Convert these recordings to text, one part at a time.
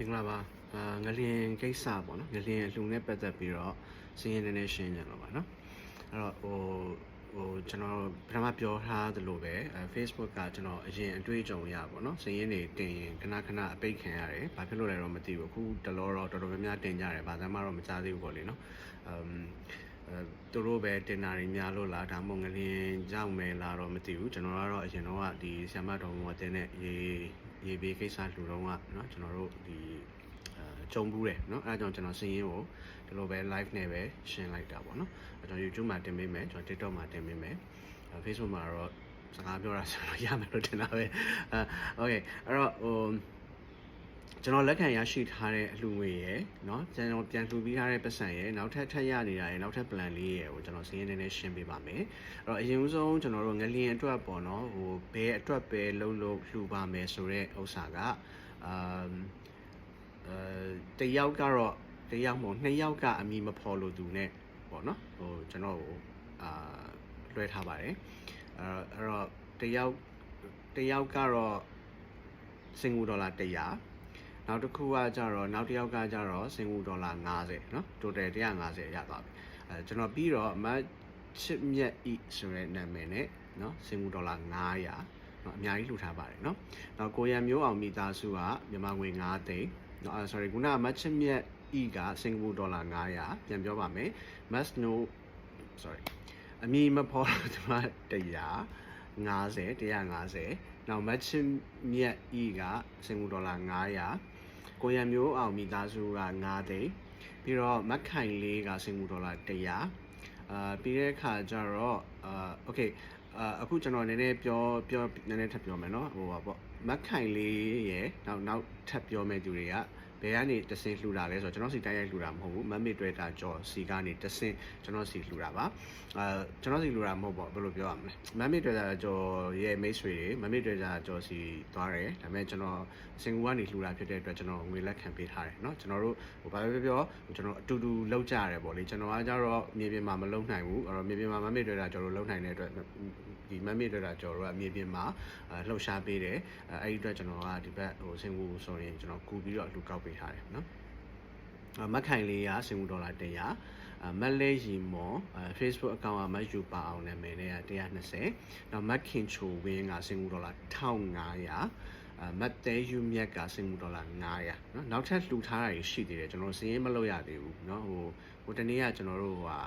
မင်္ဂလာပါအာငလျင်ကိစ္စပေါ့နော်ငလျင်အလှူနဲ့ပတ်သက်ပြီးတော့စင်းရင်းနည်းနည်းရှင်းကြတော့ပါနော်အဲ့တော့ဟိုဟိုကျွန်တော်ပထမပြောထားသလိုပဲအဲ Facebook ကကျွန်တော်အရင်အတွေ့အကြုံရပါတော့စင်းရင်းတွေတင်ရင်ခဏခဏအပိတ်ခံရတယ်ဘာဖြစ်လို့လဲတော့မသိဘူးအခုတလောတော့တော်တော်များများတင်ကြတယ်ဘာသာမှတော့မကြားသေးဘူးပေါ့လေနော်အမ်အဲ သူတို့ပဲတင်တာတွေများလို့လားဒါမှမဟုတ်ငလျင်ကြောက်မယ်လားတော့မသိဘူးကျွန်တော်ကတော့အရင်တော့ကဒီဆ iam တော်ကတင်တဲ့ရေရေဘေးကိစ္စလှူတော့ကเนาะကျွန်တော်တို့ဒီအဲကြုံဘူးတယ်เนาะအဲဒါကြောင့်ကျွန်တော်စင်းရင်းကိုဒီလိုပဲ live နဲ့ပဲရှင်းလိုက်တာပေါ့เนาะအဲကျွန်တော် YouTube မှာတင်ပေးမယ်ကျွန်တော် TikTok မှာတင်ပေးမယ်အဲ Facebook မှာတော့စကားပြောတာဆိုတော့ရမယ်လို့ထင်တာပဲအဲ okay အဲ့တော့ဟို ကျွန်တော်လက်ခံရရှိထားတဲ့အလှူငွေရယ်เนาะကျွန်တော်ပြန်လှူပြီးထားတဲ့ပတ်စံရယ်နောက်ထပ်ထပ်ရနေတာရယ်နောက်ထပ် plan လေးရယ်ကိုကျွန်တော်စင်းရင်းနေနေရှင်းပေးပါမယ်အဲ့တော့အရင်ဆုံးကျွန်တော်တို့ငလျင်အတွက်ပေါ့နော်ဟိုဘယ်အတွက်ပဲလုံးလုံးလှူပါမယ်ဆိုတဲ့ဥစ္စာကအမ်အဲတယောက်ကတော့တယောက်မဟုတ်နှစ်ယောက်ကအမိမဖော်လို့သူနဲ့ပေါ့နော်ဟိုကျွန်တော်ဟိုအာလွှဲထားပါတယ်အဲ့တော့အဲ့တော့တယောက်တယောက်ကတော့စင်ကာပူဒေါ်လာ100 နောက်တစ်ခုကကြတော့နောက်တစ်ယောက်ကကြတော့စင်ကူဒေါ်လာ90နော် total 150ရသွားပြီအဲကျွန်တော်ပြီးတော့ match ချစ်မြတ်ဤဆိုတဲ့နာမည်နဲ့နော်စင်ကူဒေါ်လာ900နော်အများကြီးလှူထားပါတယ်နော်နောက်ကိုရံမျိုးအောင်မိသားစုကမြန်မာငွေ9သိန်းနော် sorry ခုနက match ချစ်မြတ်ဤကစင်ကူဒေါ်လာ900ပြန်ပြောပါမယ် match no sorry အမီမဖော်လို့ဒီမှာ150 150နောက် match မြတ်ဤကစင်ကူဒေါ်လာ900 ကိုရံမျိုးအောင်မိသားစုက9သိန်းပြီးတော့မက်ခိုင်လေးကစင်ကာပူဒေါ်လာ100အာပြီးတဲ့အခါကျတော့အာโอเคအာအခုကျွန်တော်နည်းနည်းပြောပြောနည်းနည်းထပ်ပြောမယ်เนาะဟိုပါပေါ့မက်ခိုင်လေးရယ်နောက်နောက်ထပ်ပြောမဲ့သူတွေက ဘယ်ကနေတဆင်လှူတာလဲဆိုတော့ကျွန်တော်စီတိုက်ရိုက်လှူတာမဟုတ်ဘူးမမ်မေတွေ့တာကြော်စီကနေတဆင်ကျွန်တော်စီလှူတာပါအာကျွန်တော်စီလှူတာမဟုတ်ပေါ့ဘယ်လိုပြောရမလဲမမ်မေတွေ့တာကြော်ရဲ့မိတ်ဆွေတွေမမ်မေတွေ့တာကြော်စီသွားတယ်ဒါပေမဲ့ကျွန်တော်စင်ကူကနေလှူတာဖြစ်တဲ့အတွက်ကျွန်တော်ငွေလက်ခံပေးထားတယ်เนาะကျွန်တော်တို့ဟိုဘာပဲပြောပြောကျွန်တော်အတူတူလောက်ကြရတယ်ပေါ့လေကျွန်တော်ကကြတော့မြေပြင်မှာမလုံနိုင်ဘူးအဲ့တော့မြေပြင်မှာမမ်မေတွေ့တာကြော်တို့လုံနိုင်တဲ့အတွက် ဒီမမ်မေတွေ့တာကြော်တို့ကမြေပြင်မှာလှုပ်ရှားပေးတယ်အဲ့ဒီအတွက်ကျွန်တော်ကဒီဘက်ဟိုစင်ကူဆိုရင်ကျွန်တော်ကူပြီးတော့လူကောက်ပေးထားတယ်เนาะ မက်ခိုင်လေးကစင်ကူဒေါ်လာ100မက်လေးရီမော် Facebook account ကမက်ယူပါအောင်နာမည်နဲ့120နောက်မက်ခင်ချိုဝင်းကစင်ကူဒေါ်လာ1500မတ်တဲယူမြက်ကစင်ကူဒေါ်လာ900เนาะနောက်ထပ်လှူထားတာရှိသေးတယ်ကျွန်တော်စင်းရင်မလုပ်ရသေးဘူးเนาะဟိုဟိုတနေ့ကကျွန်တော်တို့ဟာ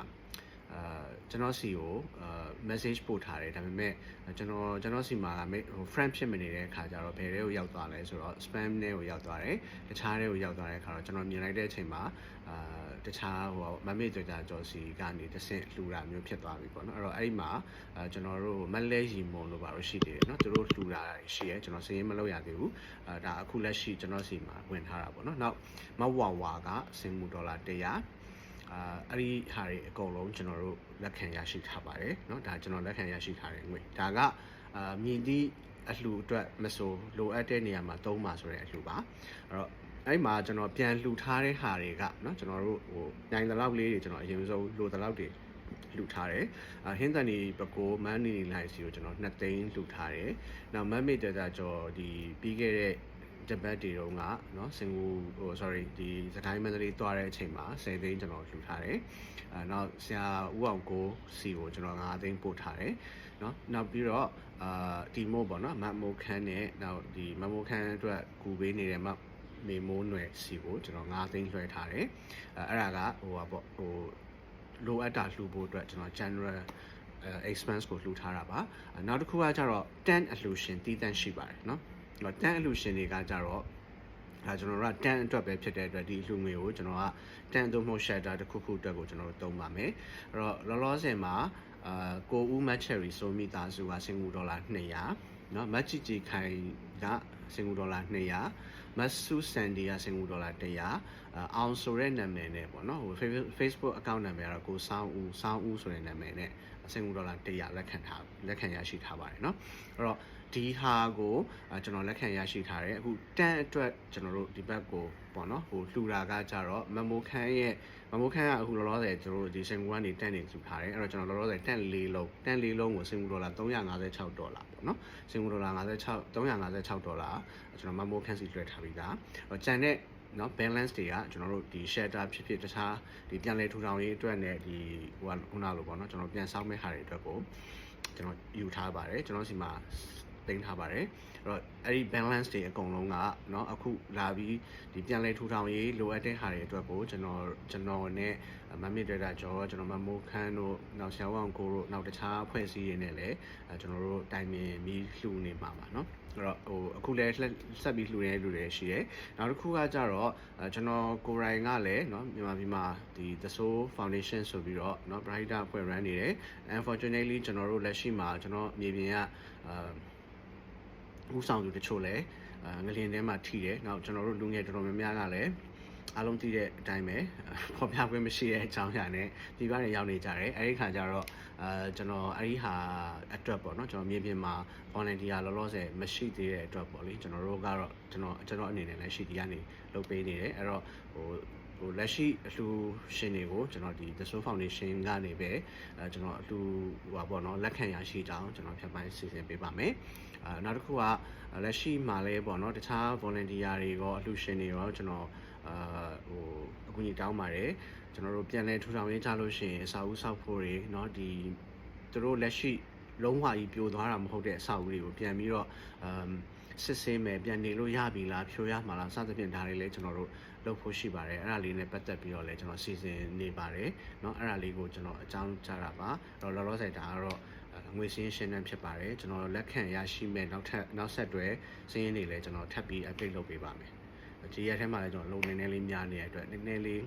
အာကျွန်တော်စီကိုအာ message ပို့ထားတယ်ဒါပေမဲ့ကျွန်တော်ကျွန်တော်စီမှာဟို friend ဖြစ်မနေတဲ့အခါကျတော့ဘယ်တဲ့ကိုရောက်သွားလဲဆိုတော့ spam နဲ့ကိုရောက်သွားတယ်တခြားတဲ့ကိုရောက်သွားတဲ့အခါတော့ကျွန်တော်မြင်လိုက်တဲ့အချိန်မှာအာတခြားဟိုမမေ့ကြကြကြော်စီကနေတဆင့်လှူတာမျိုးဖြစ်သွားပြီပေါ့နော်အဲ့တော့အဲ့ဒီမှာအာကျွန်တော်တို့မလဲရီမုံလို့ပါလို့ရှိသေးတယ်နော်သူတို့လှူတာရှိရဲကျွန်တော်စရင်မလုပ်ရသေးဘူးအာဒါအခုလက်ရှိကျွန်တော်စီမှာဝင်ထားတာပေါ့နော်နောက်မဝဝါကစင်မူဒေါ်လာ100 အာအဲ့ဒီဟာတွေအကုန်လုံးကျွန်တော်တို့လက်ခံရရှိထားပါတယ်เนาะဒါကျွန်တော်လက်ခံရရှိထားတဲ့ငွေဒါကအာမြည်သည့်အလှူအတွက်မဆိုလိုအပ်တဲ့နေရာမှာသုံးပါဆိုတဲ့အလှူပါအဲ့တော့အဲ့မှာကျွန်တော်ပြန်လှူထားတဲ့ဟာတွေကเนาะကျွန်တော်တို့ဟိုနိုင်တဲ့လောက်လေးတွေကျွန်တော်အရင်ဆုံးလိုတဲ့လောက်တွေလှူထားတယ်။အဟင်းတန်ဒီပကိုမန်းနီလိုက်စီကိုကျွန်တော်2သိန်းလှူထားတယ်။နောက်မမ်မေတတာကျော်ဒီပြီးခဲ့တဲ့ တပတ်တွေတုန်းကเนาะစင်ကူဟို sorry ဒီစကိုင်းမန္တလေးတွားတဲ့အချိန်မှာ10သိန်းကျွန်တော်လှူထားတယ်။အဲနောက်ဆရာဦးအောင်ကိုစီကိုကျွန်တော်9သိန်းပို့ထားတယ်။เนาะနောက်ပြီးတော့အာဒီမို့ပေါ့နော်မတ်မိုခန်းနဲ့နောက်ဒီမတ်မိုခန်းအတွက်ကူပေးနေတဲ့မမေမိုးနွယ်စီကိုကျွန်တော်9သိန်းလွှဲထားတယ်။အဲအဲ့ဒါကဟိုပါပေါ့ဟိုလိုအပ်တာလှူဖို့အတွက်ကျွန်တော် general expense ကိုလှူထားတာပါနောက်တစ်ခုကကျတော့10အလှူရှင်တည်တံ့ရှိပါတယ်เนาะ ဆိုတော့တန်းအလူရှင်တွေကကြတော့အဲကျွန်တော်တို့ကတန်အတွက်ပဲဖြစ်တဲ့အတွက်ဒီလူငွေကိုကျွန်တော်ကတန်သို့မဟုတ် shutter တစ်ခုခုအတွက်ကိုကျွန်တော်တို့သုံးပါမယ်အဲ့တော့လောလောဆယ်မှာအာကိုဦးမတ်ချယ်ရီဆိုမိသားစုကစင်ကူဒေါ်လာ200နော်မတ်ချီချီခိုင်ကစင်ကူဒေါ်လာ200မတ်ဆူဆန်ဒီကစင်ကူဒေါ်လာ100အောင်ဆိုတဲ့နာမည်နဲ့ပေါ့နော်ဟို Facebook account နာမည်ကတော့ကိုစောင်းဦးစောင်းဦးဆိုတဲ့နာမည်နဲ့စင်ကူဒေါ်လာ100လက်ခံထားလက်ခံရရှိထားပါတယ်နော်အဲ့တော့ ဒီဟာကိုကျွန်တော်လက်ခံရရှိထားတယ်အခုတန်အတွက်ကျွန်တော်တို့ဒီဘက်ကိုပေါ့နော်ဟိုလှူတာကကြတော့မမိုခန်းရဲ့မမိုခန်းကအခုလောလောဆယ်ကျွန်တော်တို့ဒီစင်ကူကနေတန်နေလှူထားတယ်အဲ့တော့ကျွန်တော်လောလောဆယ်တန်၄လုံးတန်၄လုံးကိုစင်ကူဒေါ်လာ356ဒေါ်လာပေါ့နော်စင်ကူဒေါ်လာ56 356ဒေါ်လာကျွန်တော်မမိုခန်းစီလွှဲထားပြီးသားဟိုကျန်တဲ့ เนาะ balance တွေကကျွန်တော်တို့ဒီ shelter ဖြစ်ဖြစ်တခြားဒီပြန်လဲထူထောင်ရေးအတွက်နဲ့ဒီဟိုကခုနလိုပေါ့เนาะကျွန်တော်ပြန်ဆောက်မဲ့ဟာတွေအတွက်ကိုကျွန်တော်ယူထားပါတယ်ကျွန်တော်စီမှာ တင်ထားပါတယ်အဲ့တော့အဲ့ဒီ balance တွေအကုန်လုံးကเนาะအခုလာပြီးဒီပြန်လဲထူထောင်ရေးလိုအပ်တဲ့ဟာတွေအတွက်ကိုကျွန်တော်ကျွန်တော်နဲ့မမစ်ဒေတာကျော်ကျွန်တော်မမိုးခန်းတို့နောက်ဆရာဝန်ကိုတို့နောက်တခြားအဖွဲ့အစည်းတွေနဲ့လည်းအဲကျွန်တော်တို့တိုင်ပင်ပြီးလှူနေမှာပါเนาะအဲ့တော့ဟိုအခုလည်းဆက်ပြီးလှူနေတဲ့လူတွေရှိတယ်နောက်တစ်ခုကကြတော့အဲကျွန်တော်ကိုရိုင်းကလည်းเนาะမြန်မာပြည်မှာဒီ The Soul Foundation ဆိုပြီးတော့เนาะ Brighter အဖွဲ့ run နေတယ် unfortunately ကျွန်တော်တို့လက်ရှိမှာကျွန်တော်မြေပြင်ကအာ ဦးဆောင်သူတချို့လည်းအာငလျင်ထဲမှာထိတယ်နောက်ကျွန်တော်တို့လူငယ်တော်တော်များများကလည်းအားလုံးသိတဲ့အတိုင်းပဲပေါ်ပြခွင့်မရှိတဲ့အကြောင်းအရာနဲ့ဒီဘက်နေရောက်နေကြတယ်အဲဒီခါကျတော့အာကျွန်တော်အဲဒီဟာအတွက်ပေါ့နော်ကျွန်တော်မြေပြင်မှာ volunteer လောလောဆယ်မရှိသေးတဲ့အတွက်ပေါ့လေကျွန်တော်တို့ကတော့ကျွန်တော်ကျွန်တော်အနေနဲ့လည်းရှိဒီကနေလုပ်ပေးနေတယ်အဲ့တော့ဟို ဟိုလက်ရှိအလှူရှင်တွေကိုကျွန်တော်ဒီ The Soul Foundation ကနေပဲအဲကျွန်တော်အလှူဟိုပါပေါ့နော်လက်ခံရရှိကြောင်းကျွန်တော်ဖြတ်ပိုင်းစီစဉ်ပေးပါမယ်အာနောက်တစ်ခုကလက်ရှိမှာလဲပေါ့နော်တခြား volunteer တွေရောအလှူရှင်တွေရောကျွန်တော်အာဟိုအကူအညီတောင်းပါတယ်ကျွန်တော်တို့ပြန်လဲထူထောင်ရေးကြလို့ရှိရင်အစာဦးဆောက်ဖို့တွေเนาะဒီသူတို့လက်ရှိလုံးဝကြီးပြိုသွားတာမဟုတ်တဲ့အဆောက်အဦတွေကိုပြန်ပြီးတော့အမ်စစ်ဆေးမယ်ပြန်နေလို့ရပြီလားဖြိုရမှာလားစသဖြင့်ဒါတွေလည်းကျွန်တော်တို့ လုပ်ဖို့ရှိပါတယ်အဲ့ဒါလေးနဲ့ပတ်သက်ပြီးတော့လည်းကျွန်တော်စီစဉ်နေပါတယ်เนาะအဲ့ဒါလေးကိုကျွန်တော်အကြောင်းကြားတာပါအဲ့တော့လောလောဆယ်ဒါကတော့ငွေစင်းရှင်းနှန်းဖြစ်ပါတယ်ကျွန်တော်လက်ခံရရှိမဲ့နောက်ထပ်နောက်ဆက်တွဲစင်းရင်းတွေလည်းကျွန်တော်ထပ်ပြီး update လုပ်ပေးပါမယ်ဒီရက်ထဲမှာလည်းကျွန်တော်လုံနေနေလေးများနေတဲ့အတွက်နည်းနည်းလေး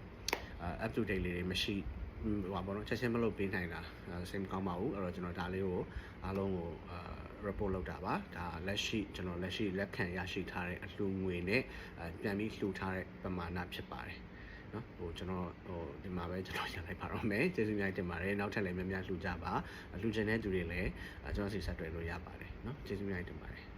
up to date လေးတွေမရှိဟိုပါဘောနော်ချက်ချင်းမလုပ်ပေးနိုင်တာစိတ်မကောင်းပါဘူးအဲ့တော့ကျွန်တော်ဒါလေးကိုအားလုံးကိုအာ report လုပ်တာပါဒါလက်ရှိကျွန်တော်လက်ရှိလက်ခံရရှိထားတဲ့အလှူငွေနဲ့ပြန်ပြီးလှူထားတဲ့ပမာဏဖြစ်ပါတယ်နော်ဟိုကျွန်တော်ဟိုဒီမှာပဲကျွန်တော်ရလိုက်ပါတော့မယ်ကျေးဇူးများတင်ပါတယ်နောက်ထပ်လည်းများများလှူကြပါလှူချင်တဲ့သူတွေလည်းကျွန်တော်စီဆက်တွေ့လို့ရပါတယ်နော်ကျေးဇူးများတင်ပါတယ်